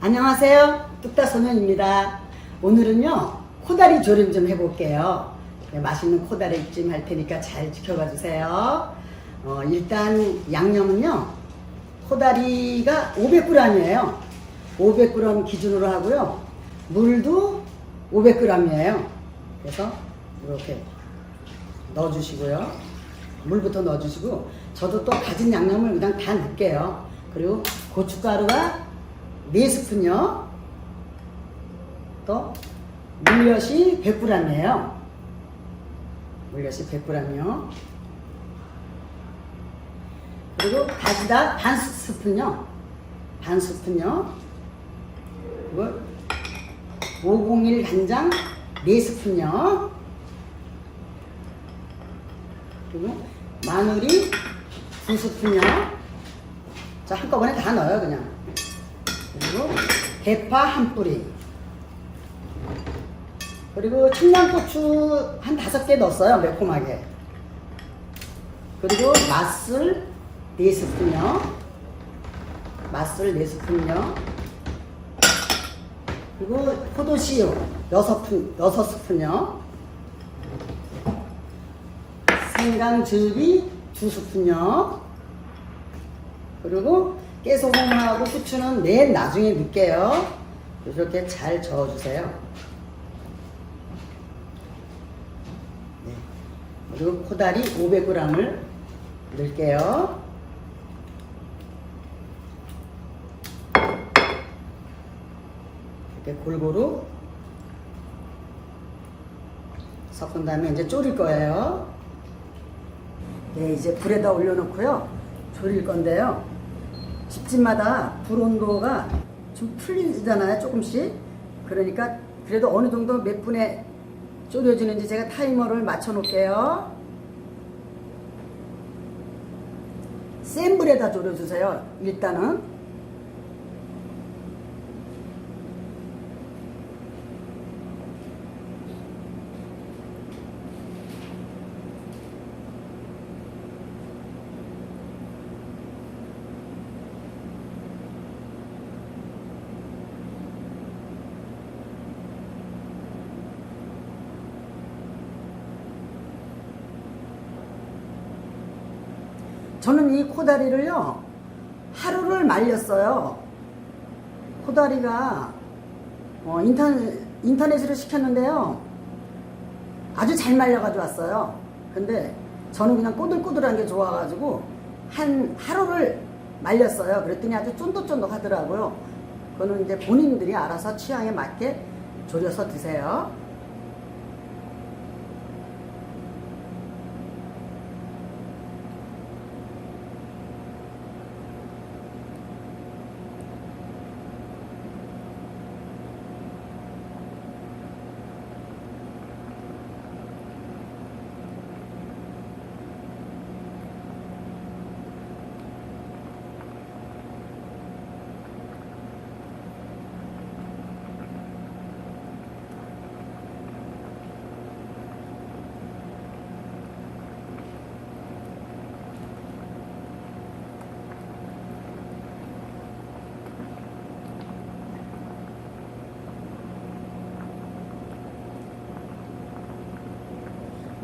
안녕하세요. 뚝딱소년입니다. 오늘은요, 코다리 조림 좀 해볼게요. 네, 맛있는 코다리 찜 할 테니까 잘 지켜봐 주세요. 어, 일단 양념은요, 코다리가 500g이에요. 500g 기준으로 하고요. 물도 500g이에요. 그래서 이렇게 넣어주시고요. 물부터 넣어주시고 저도 또 가진 양념을 그냥 다 넣을게요. 그리고 고춧가루가 4스푼요. 또 물엿이 100g이에요. 물엿이 100g이요. 그리고 다시다 반 스푼요. 반 스푼요. 그리고 501 간장 4스푼요. 그리고 마늘이 두 스푼요. 자, 한꺼번에 다 넣어요, 그냥. 그리고 대파 한 뿌리. 그리고 청양고추 한 다섯 개 넣었어요, 매콤하게. 그리고 맛술 네 스푼요. 맛술 네 스푼요. 그리고 포도씨유 여섯 푼 여섯 스푼요. 생강즙이 두 스푼요. 그리고 깨소금하고 후추는 맨 나중에 넣을게요. 이렇게 잘 저어주세요. 네. 그리고 코다리 500g을 넣을게요. 이렇게 골고루 섞은 다음에 이제 졸일 거예요. 네, 이제 불에다 올려놓고요. 졸일 건데요. 집집마다 불 온도가 좀 틀리잖아요, 조금씩. 그러니까 그래도 어느 정도 몇 분에 졸여지는지 제가 타이머를 맞춰 놓을게요. 센 불에다 졸여주세요, 일단은. 저는 이 코다리를요, 하루를 말렸어요. 코다리가, 어, 인터넷, 인터넷으로 시켰는데요. 아주 잘 말려가지고 왔어요. 근데 저는 그냥 꼬들꼬들한 게 좋아가지고, 한 하루를 말렸어요. 그랬더니 아주 쫀득쫀득 하더라고요. 그거는 이제 본인들이 알아서 취향에 맞게 졸여서 드세요.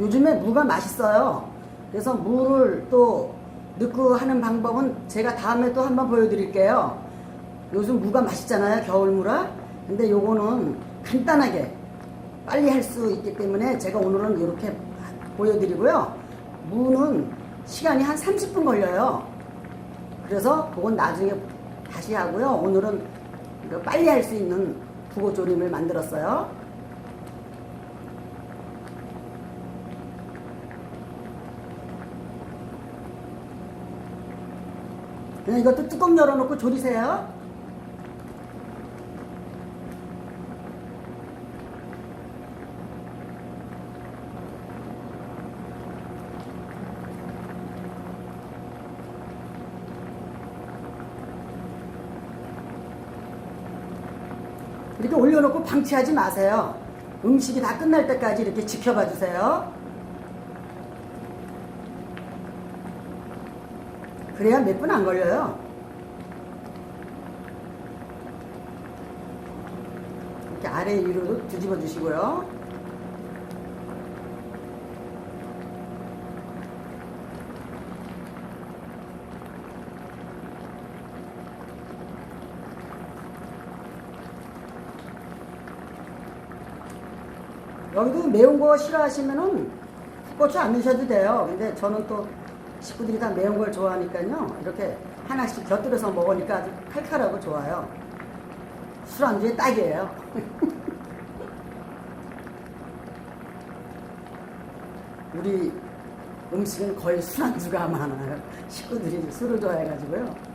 요즘에 무가 맛있어요. 그래서 무를 또 넣고 하는 방법은 제가 다음에 또 한번 보여드릴게요. 요즘 무가 맛있잖아요, 겨울무라. 근데 요거는 간단하게 빨리 할 수 있기 때문에 제가 오늘은 이렇게 보여드리고요. 무는 시간이 한 30분 걸려요. 그래서 그건 나중에 다시 하고요. 오늘은 빨리 할 수 있는 북어조림을 만들었어요. 그냥 이것도 뚜껑 열어놓고 졸이세요. 이렇게 올려놓고 방치하지 마세요. 음식이 다 끝날 때까지 이렇게 지켜봐 주세요. 그래야 몇 분 안 걸려요. 이렇게 아래 위로 뒤집어 주시고요. 여기도 매운 거 싫어하시면은 고추 안 넣으셔도 돼요. 근데 저는 또 식구들이 다 매운 걸 좋아하니까요. 이렇게 하나씩 곁들여서 먹으니까 아주 칼칼하고 좋아요. 술안주에 딱이에요. 우리 음식은 거의 술안주가 많아요. 식구들이 술을 좋아해가지고요.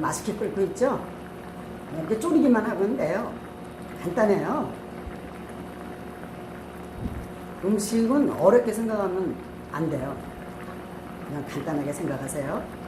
맛있게 끓고 있죠? 이렇게 졸이기만 하면 돼요. 간단해요. 음식은 어렵게 생각하면 안 돼요. 그냥 간단하게 생각하세요.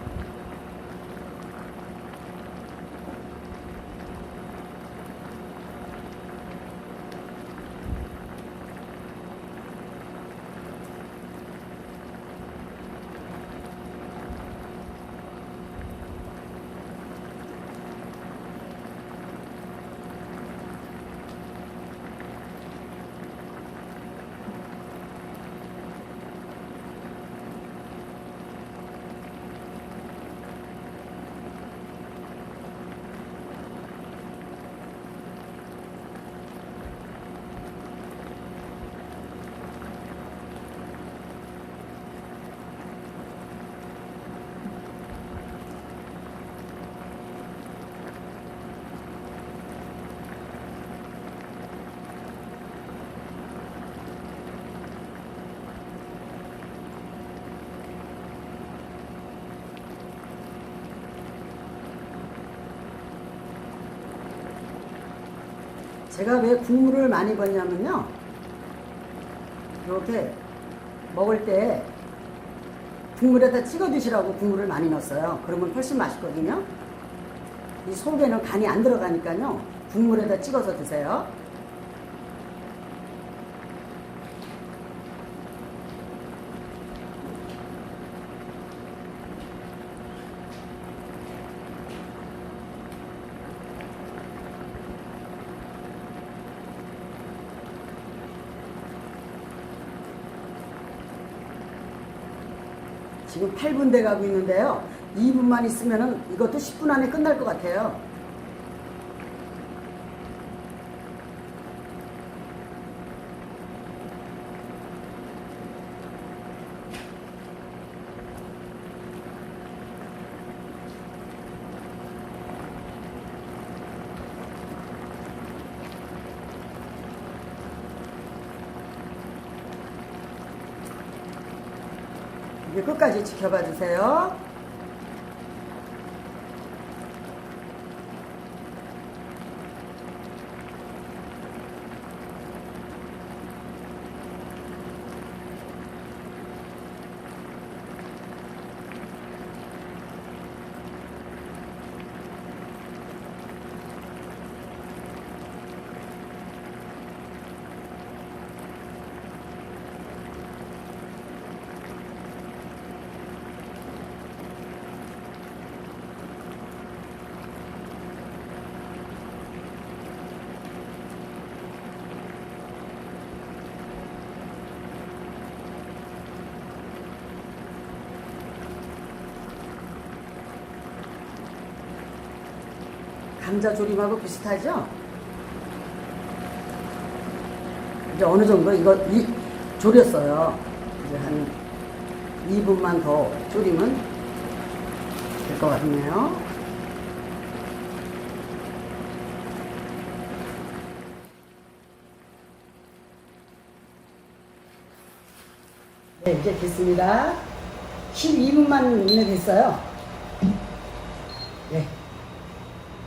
제가 왜 국물을 많이 넣냐면요. 이렇게 먹을 때 국물에다 찍어 드시라고 국물을 많이 넣었어요. 그러면 훨씬 맛있거든요. 이 속에는 간이 안 들어가니까요. 국물에다 찍어서 드세요. 지금 8분 돼 가고 있는데요. 2분만 있으면은 이것도 10분 안에 끝날 것 같아요. 끝까지 지켜봐 주세요. 감자 조림하고 비슷하죠? 이제 어느 정도 이거 이, 졸였어요. 이제 한 2분만 더 졸이면 될 것 같네요. 네, 이제 됐습니다. 12분만 이내 됐어요. 네.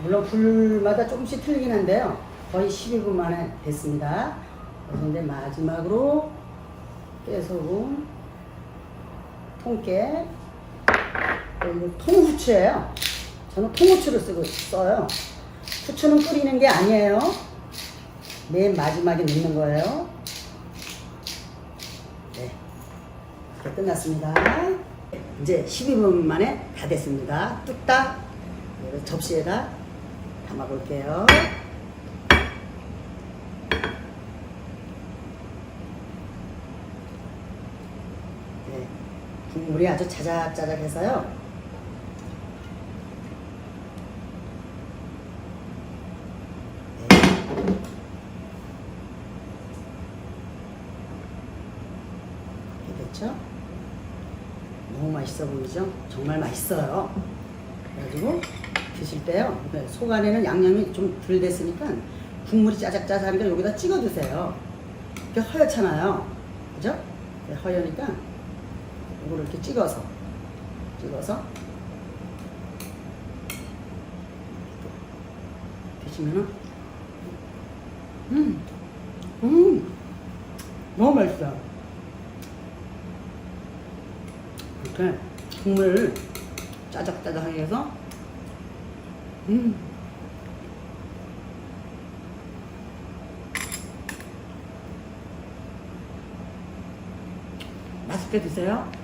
물론 불마다 조금씩 틀리긴 한데요. 거의 12분 만에 됐습니다. 그래서 이제 마지막으로 깨소금, 통깨, 그리고 통후추예요. 저는 통후추를 쓰고 써요. 후추는 끓이는 게 아니에요. 맨 마지막에 넣는 거예요. 네. 이렇게 끝났습니다. 이제 12분 만에 다 됐습니다. 뚝딱 접시에다 담아 볼게요. 네. 국물이 아주 자작자작해서요. 됐죠? 너무 맛있어 보이죠? 정말 맛있어요. 그래가지고 드실 때요. 네, 속 안에는 양념이 좀 덜 됐으니까 국물이 짜작짜작하니까 여기다 찍어 드세요. 이렇게 허옇잖아요. 그죠? 네, 허여니까 이거를 이렇게 찍어서 찍어서 드시면은 음, 음, 너무 맛있어요. 이렇게 국물을 짜작짜작하게 해서 음 맛있게 드세요.